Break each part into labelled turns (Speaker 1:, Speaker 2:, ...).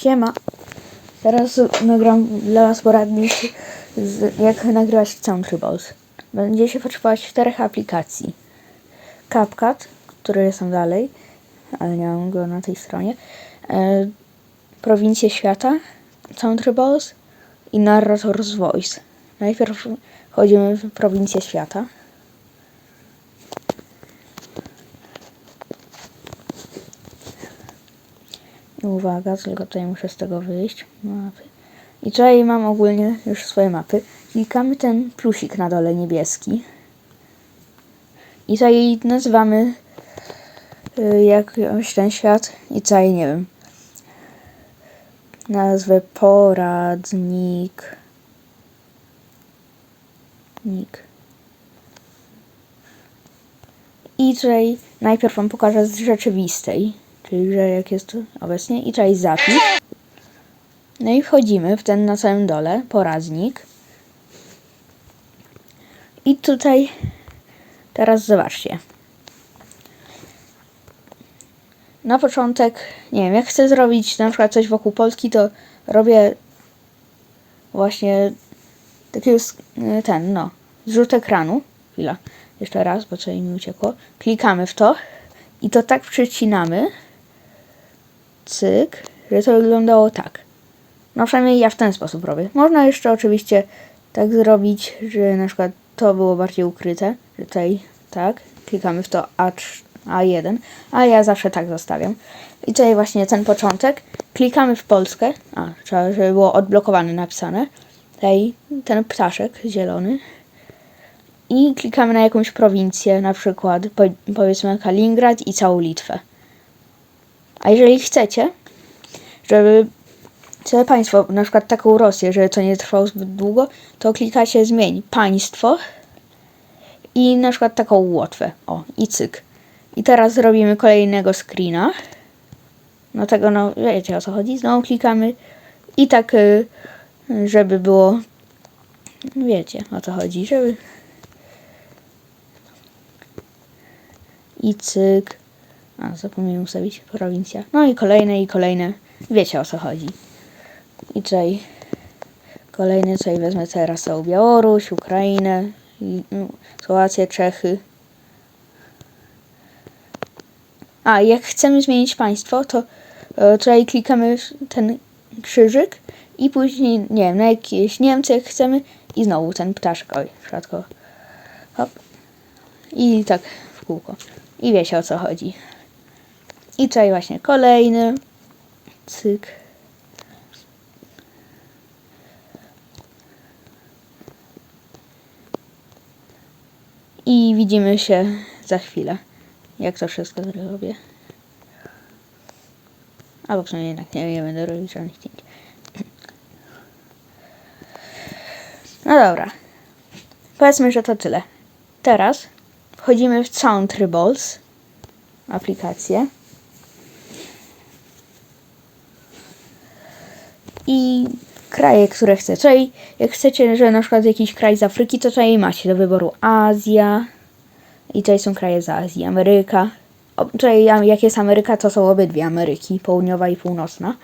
Speaker 1: Siema. Teraz nagram dla Was poradnik, z, jak nagrywać Country Balls. Będziecie potrzebować czterech aplikacji. CapCut, który jest tam dalej, ale nie mam go na tej stronie. E, Prowincje Świata, Country Balls i Narrator's Voice. Najpierw wchodzimy w Prowincję Świata. Uwaga, tylko tutaj muszę z tego wyjść. Mapy. I tutaj mam ogólnie już swoje mapy. Klikamy ten plusik na dole niebieski. I tutaj nazywamy y, ten świat i tutaj nie wiem. Nazwę poradnik. Nik. I tutaj najpierw wam pokażę z rzeczywistej, czyli że jak jest obecnie, i tutaj zapis. No i wchodzimy w ten na samym dole, poradnik. I tutaj teraz zobaczcie. Na początek, nie wiem, jak chcę zrobić na przykład coś wokół Polski, to robię właśnie sk- ten, no, zrzut ekranu. Chwila, jeszcze raz, bo coś mi uciekło. Klikamy w to i to tak przycinamy. Cyk, że to wyglądało tak. No przynajmniej ja w ten sposób robię. Można jeszcze oczywiście tak zrobić, że na przykład to było bardziej ukryte, że tutaj tak, klikamy w to A3, A1, a ja zawsze tak zostawiam. I tutaj właśnie ten początek, klikamy w Polskę, a trzeba, żeby było odblokowane napisane, tutaj ten ptaszek zielony i klikamy na jakąś prowincję, na przykład po, powiedzmy Kaliningrad i całą Litwę. A jeżeli chcecie, żeby całe państwo, na przykład taką Rosję, żeby to nie trwało zbyt długo, to klikacie zmień państwo i na przykład taką Łotwę. O, i cyk. I teraz zrobimy kolejnego screena. No tego, no wiecie o co chodzi. Znowu klikamy i tak, y, żeby było, wiecie o co chodzi, żeby i cyk. A, zapomniałem ustawić prowincja. No i kolejne, i kolejne. Wiecie o co chodzi. I tutaj kolejny, tutaj wezmę teraz są Białoruś, Ukrainę, no, Słowację, Czechy. A, jak chcemy zmienić państwo, to e, tutaj klikamy ten krzyżyk i później, nie wiem, na jakieś Niemcy jak chcemy i znowu ten ptaszek, oj, przypadkowo. Hop. I tak w kółko. I wiecie o co chodzi. I tutaj właśnie kolejny. Cyk. I widzimy się za chwilę, jak to wszystko zrobię. Albo przynajmniej jednak nie, nie będę robić żadnych cięć. No dobra. Powiedzmy, że to tyle. Teraz wchodzimy w Country Balls aplikację. I kraje, które chcę. Tutaj, jak chcecie, że na przykład jakiś kraj z Afryki, to tutaj macie do wyboru Azja. I tutaj są kraje z Azji, Ameryka. A- jak jest Ameryka, to są obydwie Ameryki, południowa i północna.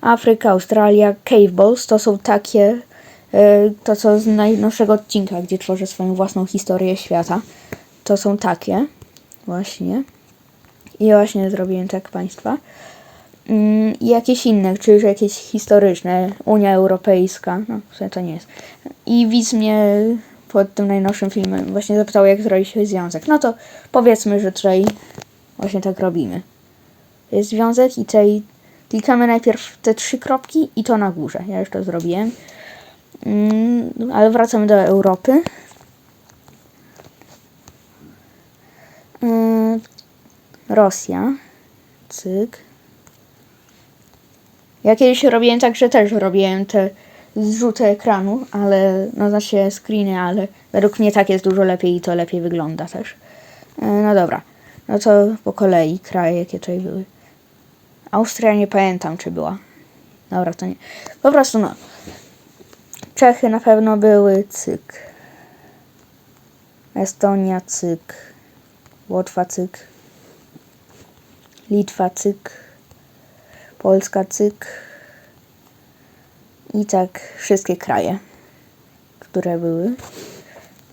Speaker 1: Afryka, Australia, Cave Balls to są takie, e, to co z najnowszego odcinka, gdzie tworzę swoją własną historię świata. To są takie właśnie. I właśnie zrobiłem tak państwa. Mm, I jakieś inne, czyli jakieś historyczne, Unia Europejska, no w sumie to nie jest. I widz mnie pod tym najnowszym filmem właśnie zapytał, jak zrobić związek. No to powiedzmy, że tutaj właśnie tak robimy. Jest związek i tutaj klikamy najpierw te trzy kropki i to na górze. Ja już to zrobiłem. Mm, ale wracamy do Europy. Mm, Rosja. Cyk. Ja kiedyś robiłem tak, że też robiłem te zrzuty ekranu, ale no znaczy screeny, ale według mnie tak jest dużo lepiej i to lepiej wygląda też. E, No dobra, no to po kolei kraje, jakie tutaj były. Austria nie pamiętam, czy była. Dobra, to nie. Po prostu no. Czechy na pewno były, cyk. Estonia, cyk. Łotwa, cyk. Litwa, cyk. Polska, cyk. I tak wszystkie kraje, które były.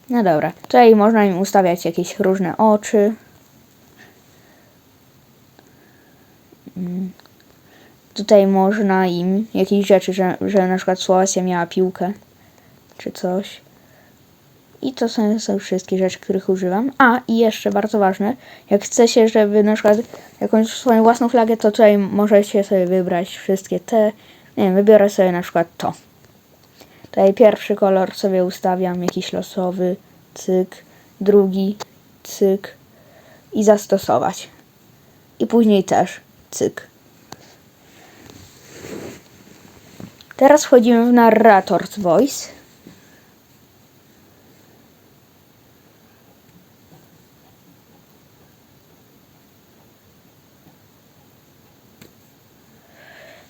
Speaker 1: No dobra, tutaj można im ustawiać jakieś różne oczy. Mm. Tutaj można im jakieś rzeczy, że, że na przykład Słowacja miała piłkę, czy coś. I to są, są wszystkie rzeczy, których używam. A, i jeszcze bardzo ważne, jak chcecie, żeby na przykład jakąś swoją własną flagę, to tutaj możecie sobie wybrać wszystkie te. Nie wiem, wybiorę sobie na przykład to. Tutaj pierwszy kolor sobie ustawiam, jakiś losowy, cyk, drugi, cyk i zastosować. I później też cyk. Teraz wchodzimy w Narrator's Voice.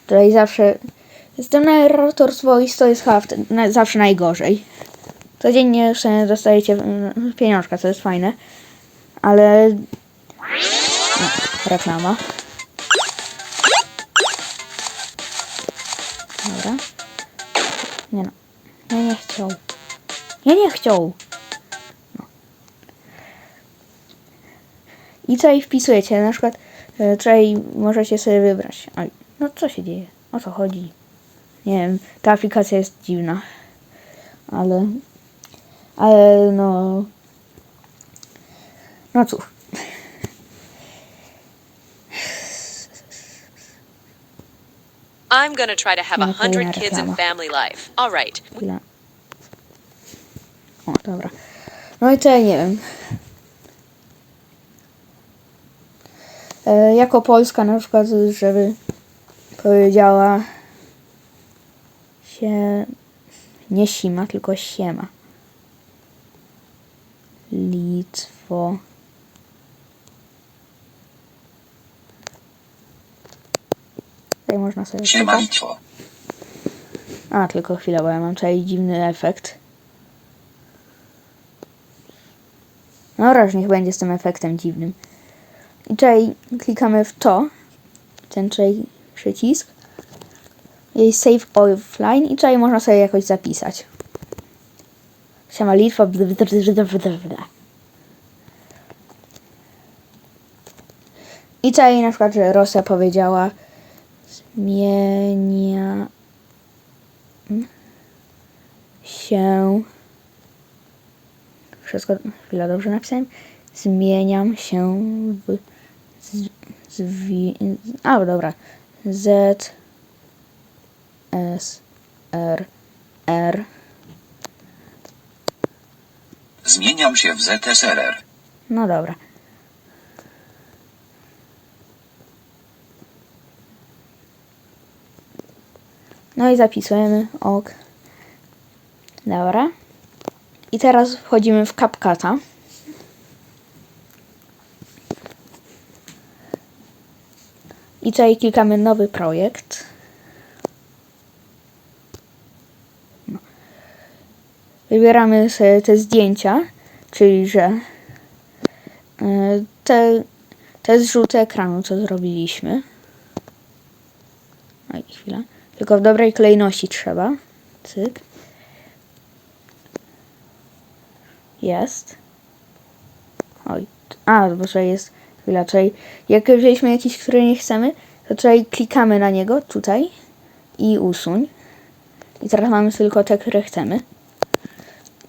Speaker 1: Tutaj zawsze z tym Narrator's Voice to jest chyba na, zawsze najgorzej. Codziennie sobie dostajecie mm, pieniążka, co jest fajne. Ale... No, reklama. Dobra. Nie no. Ja nie chciał. Ja nie chciał. No. I tutaj wpisujecie, na przykład e, tutaj możecie sobie wybrać. Oj, no co się dzieje? O co chodzi? Nie wiem, ta aplikacja jest dziwna. Ale... Ale no... No cóż.
Speaker 2: I'm gonna try to have a
Speaker 1: No,
Speaker 2: hundred kids in family life. All right.
Speaker 1: O, dobra. No i to ja nie wiem. E, jako Polska na przykład, żeby powiedziała się nie sima, tylko siema. Litwo. Tutaj można sobie
Speaker 3: Siema. Litwo.
Speaker 1: A, tylko chwilę, bo ja mam tutaj dziwny efekt. No raz, niech będzie z tym efektem dziwnym. I tutaj klikamy w to, ten tutaj przycisk. Save offline i tutaj można sobie jakoś zapisać. Siema Litwa. I tutaj na przykład, Rosja powiedziała zmienia się. Wszystko chwila dobrze napisałem. Zmieniam się w. A dobra. Z. S. R. R.
Speaker 3: Zmieniam się w ZSRR.
Speaker 1: No dobra. No i zapisujemy ok. Dobra. I teraz wchodzimy w CapCut'a. I tutaj klikamy nowy projekt. Wybieramy sobie te zdjęcia, czyli że e, te, te zrzuty ekranu, co zrobiliśmy. Oj, chwila. Tylko w dobrej kolejności trzeba. Cyk. Jest. Oj. A, bo tutaj jest. Tutaj. Jak wzięliśmy jakiś, który nie chcemy, to tutaj klikamy na niego, tutaj. I usuń. I teraz mamy tylko te, które chcemy.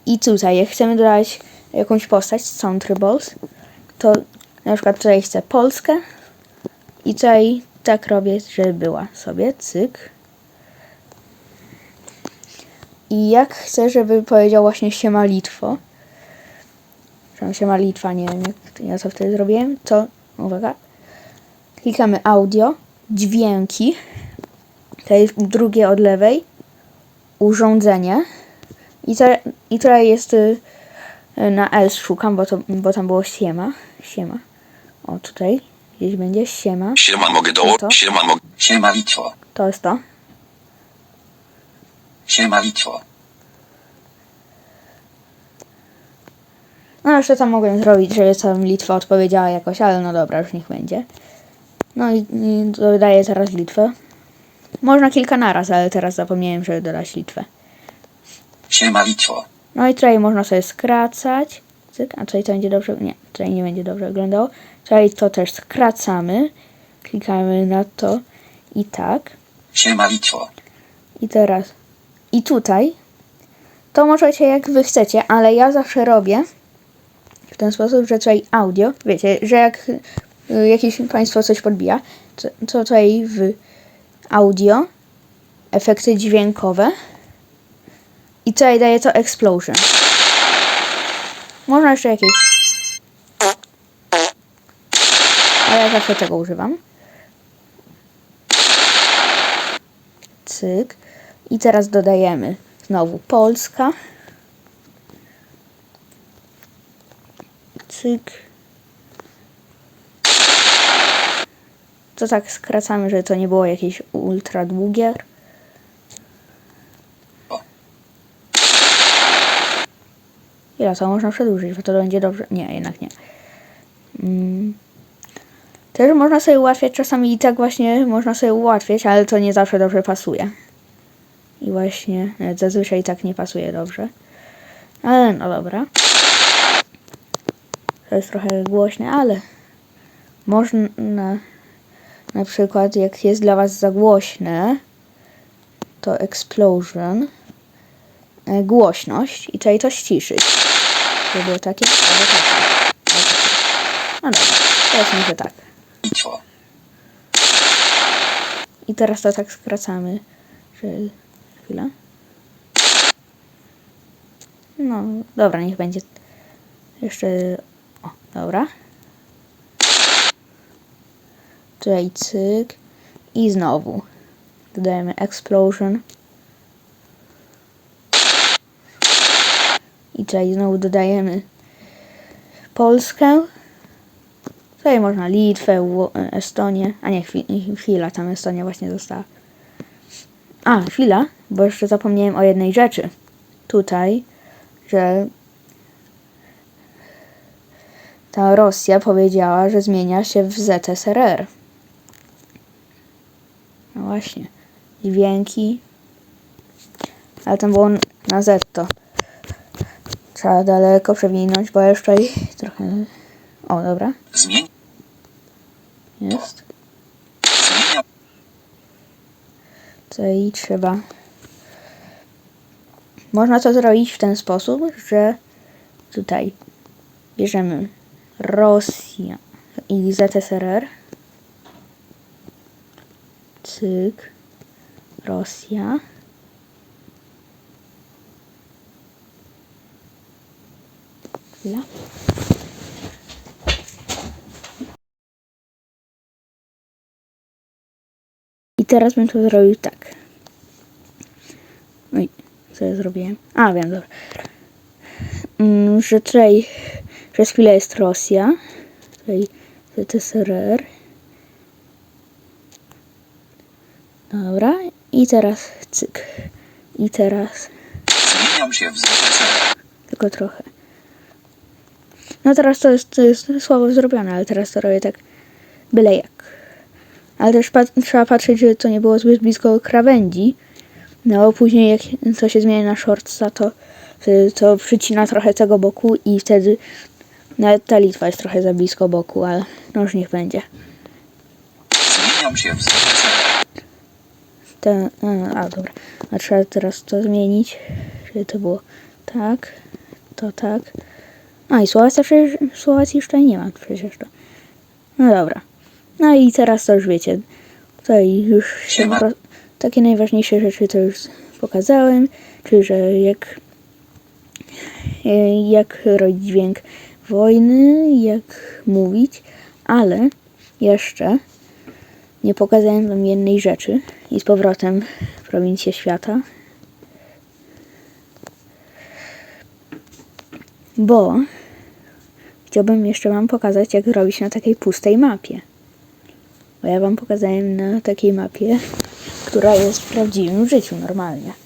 Speaker 1: I tutaj, jak chcemy dodać jakąś postać z Soundtrables, to na przykład tutaj chcę Polskę i tutaj tak robię, żeby była sobie, cyk. I jak chcę, żeby powiedział właśnie siema Litwo, że siema Litwa, nie wiem jak ja co wtedy zrobiłem, to uwaga, klikamy audio, dźwięki, tutaj drugie od lewej, urządzenie. I, to, i tutaj jest y, na S szukam, bo, to, bo tam było siema, siema, o tutaj gdzieś będzie siema,
Speaker 3: Siema mogę
Speaker 1: No to?
Speaker 3: do... Siema mogę... Siema Litwo.
Speaker 1: to jest to.
Speaker 3: Siema Litwo.
Speaker 1: No jeszcze tam mogłem zrobić, żeby tam Litwa odpowiedziała jakoś, ale no dobra, już niech będzie. No i, i dodaję teraz Litwę. Można kilka naraz, ale teraz zapomniałem, żeby dodać Litwę.
Speaker 3: Siema Litwo.
Speaker 1: No i tutaj można sobie skracać. Cyk, a tutaj to będzie dobrze. Nie, tutaj nie będzie dobrze wyglądało. Tutaj to też skracamy. Klikamy na to i tak.
Speaker 3: Siema Litwo.
Speaker 1: I teraz. I tutaj. To możecie jak wy chcecie, ale ja zawsze robię w ten sposób, że tutaj audio, wiecie, że jak y, jakieś państwo coś podbija, to, tutaj w audio efekty dźwiękowe i tutaj daje to explosion. Można jeszcze jakieś. Ale ja zawsze tego używam. Cyk. I teraz dodajemy znowu Polska. Cyk. To tak skracamy, żeby to nie było jakieś ultra długie. Ile to można przedłużyć, bo to będzie dobrze. Nie, jednak nie. Mm. Też można sobie ułatwiać czasami i tak właśnie można sobie ułatwiać, ale to nie zawsze dobrze pasuje. I właśnie zazwyczaj tak nie pasuje dobrze. Ale no dobra. To jest trochę głośne, ale można na przykład jak jest dla Was za głośne, to explosion, e, głośność i tutaj to ściszyć. To było takie, albo takie. No dobra, teraz może tak. I teraz to tak skracamy, że... Chwila. No, dobra, niech będzie. Jeszcze... Dobra. Tutaj cyk. I znowu. Dodajemy explosion. I tutaj znowu dodajemy Polskę. Tutaj można Litwę, Ło- Estonię. A nie, chwi- chwila, tam Estonia właśnie została. A, chwila, bo jeszcze zapomniałem o jednej rzeczy. Tutaj, że ta Rosja powiedziała, że zmienia się w ZSRR. No właśnie. Dźwięki. Ale tam było na Z to. Trzeba daleko przewinąć, bo jeszcze i trochę... O, dobra.
Speaker 3: Zmień.
Speaker 1: Jest. Tutaj trzeba. Można to zrobić w ten sposób, że tutaj bierzemy Rosja i ZSRR. Cyk. Rosja. Chwila. I teraz bym to zrobił tak. Oj, co ja zrobiłem? A, wiem, dobra. Mm, że tutaj przez chwilę jest Rosja. Tutaj ZSRR. Dobra. I teraz cyk. I teraz
Speaker 3: Zmieniam się w ZSRR.
Speaker 1: tylko trochę. No teraz to jest, to jest słabo zrobione, ale teraz to robię tak byle jak. Ale też pat- trzeba patrzeć, żeby to nie było zbyt blisko krawędzi. No bo później jak to się zmienia na shortsa, to, to przycina trochę tego boku i wtedy nawet ta Litwa jest trochę za blisko boku, ale no już niech będzie.
Speaker 3: Zmieniam się w.
Speaker 1: Ten, a, a dobra. A trzeba teraz to zmienić, żeby to było tak, to tak. A i Słowacja przecież, Słowacji jeszcze nie ma przecież to. No dobra. No i teraz to już wiecie. Tutaj już się po, takie najważniejsze rzeczy to już pokazałem, czyli że jak e, jak robić dźwięk wojny, jak mówić, ale jeszcze nie pokazałem wam jednej rzeczy i z powrotem prowincję świata. Bo chciałbym jeszcze wam pokazać, jak robić na takiej pustej mapie. Bo ja wam pokazałem na takiej mapie, która jest w prawdziwym życiu normalnie.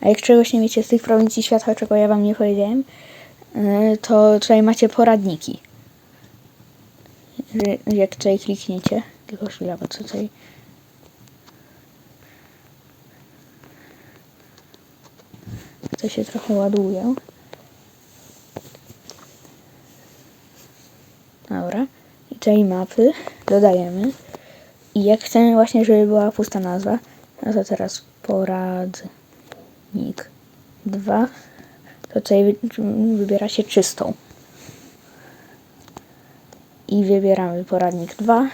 Speaker 1: A jak czegoś nie wiecie z tych prowincji świata, czego ja wam nie powiedziałem, e, to tutaj macie poradniki. jak tutaj klikniecie, tylko chwila, bo tutaj... To się trochę ładuje. Dobra. I tej mapy dodajemy. I jak chcemy właśnie, żeby była pusta nazwa, no to teraz poradnik 2, to tutaj wy- wybiera się czystą. I wybieramy poradnik 2.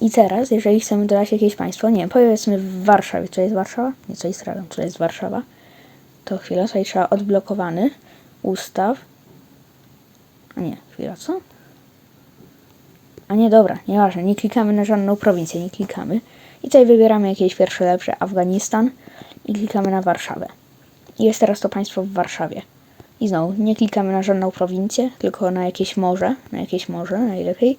Speaker 1: I teraz, jeżeli chcemy dodać jakieś państwo, nie wiem, powiedzmy w Warszawie, to jest Warszawa? Nie, to jest Radom, to jest Warszawa. To chwila, tutaj trzeba odblokowany, ustaw. A nie, chwila, co? A nie, dobra, nieważne, nie klikamy na żadną prowincję, nie klikamy. I tutaj wybieramy jakieś pierwsze lepsze, Afganistan i klikamy na Warszawę. Jest teraz to państwo w Warszawie. I znowu, nie klikamy na żadną prowincję, tylko na jakieś morze, na jakieś morze najlepiej.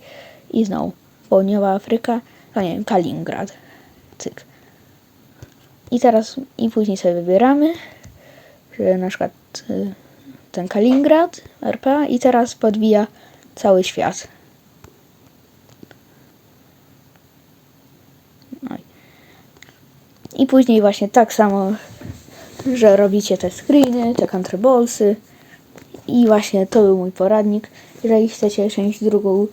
Speaker 1: I znowu, południowa Afryka, a nie wiem, Kaliningrad. Cyk. I teraz, i później sobie wybieramy, że na przykład y, ten Kaliningrad, RPA i teraz podbija cały świat. I- później właśnie tak samo, że robicie te screeny, te country ballsy i właśnie to był mój poradnik. Jeżeli chcecie część drugą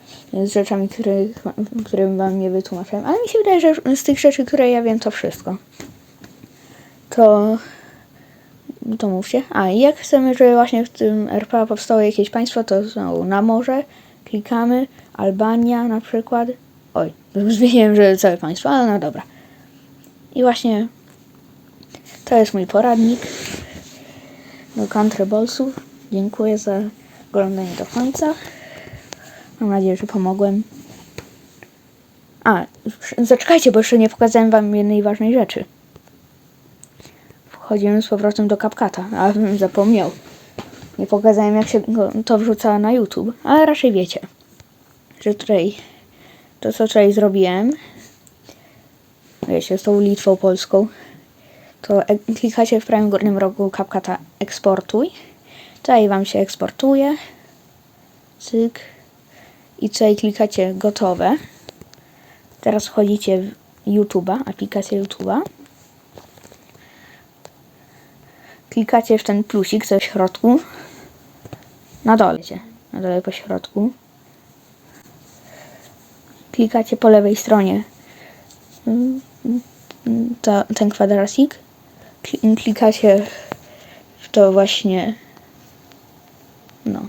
Speaker 1: z rzeczami, których, którym wam nie wytłumaczyłem, ale mi się wydaje, że z tych rzeczy, które ja wiem, to wszystko. To to mówcie. A jak chcemy, żeby właśnie w tym RPA powstało jakieś państwo, to znowu na morze klikamy, Albania na przykład. Oj, zmieniłem, że całe państwo, ale no dobra. I właśnie to jest mój poradnik do Country Ballsów. Dziękuję za oglądanie do końca. Mam nadzieję, że pomogłem. A, zaczekajcie, bo jeszcze nie pokazałem wam jednej ważnej rzeczy. Wchodzimy z powrotem do CapCut'a, a zapomniał. Nie pokazałem jak się to wrzuca na YouTube, ale raczej wiecie, że tutaj to co tutaj zrobiłem, wiecie, z tą Litwą polską, to klikacie w prawym górnym rogu CapCut'a eksportuj. Tutaj wam się eksportuje. Cyk. I tutaj klikacie gotowe. Teraz wchodzicie w YouTube'a, aplikację YouTube'a. klikacie w ten plusik, co w środku. Na dole, na dole po środku. Klikacie po lewej stronie mm, mm, to, ten kwadracik. Kli- Klikacie w to właśnie no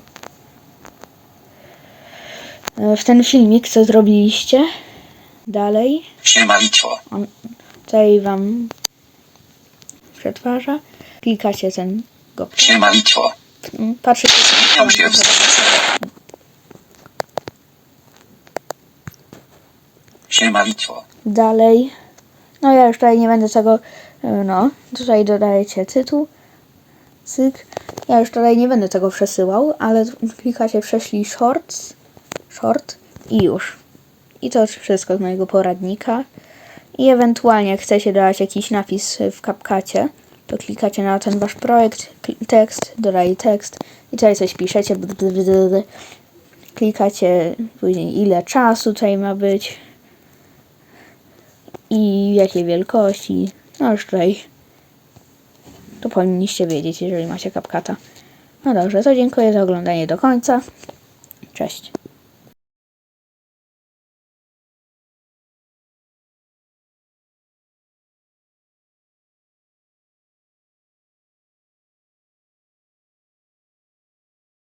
Speaker 1: w ten filmik, co zrobiliście. Dalej.
Speaker 3: Siema.
Speaker 1: On tutaj wam przetwarza. Klikacie ten go.
Speaker 3: Siema Litwo.
Speaker 1: Patrzycie.
Speaker 3: Zmieniam się w. Siema.
Speaker 1: Dalej. No ja już tutaj nie będę tego. e, No, tutaj dodajecie tytuł. Cyk. Ja już tutaj nie będę tego przesyłał, ale klikacie prześlij shorts. Short i już. I to wszystko z mojego poradnika. I ewentualnie jak chcecie dodać jakiś napis w CapCucie, to klikacie na ten wasz projekt, tekst, dodaj tekst i tutaj coś piszecie. Klikacie później ile czasu tutaj ma być i jakiej wielkości. No tutaj to powinniście wiedzieć, jeżeli macie CapCuta. No dobrze, to dziękuję za oglądanie do końca. Cześć.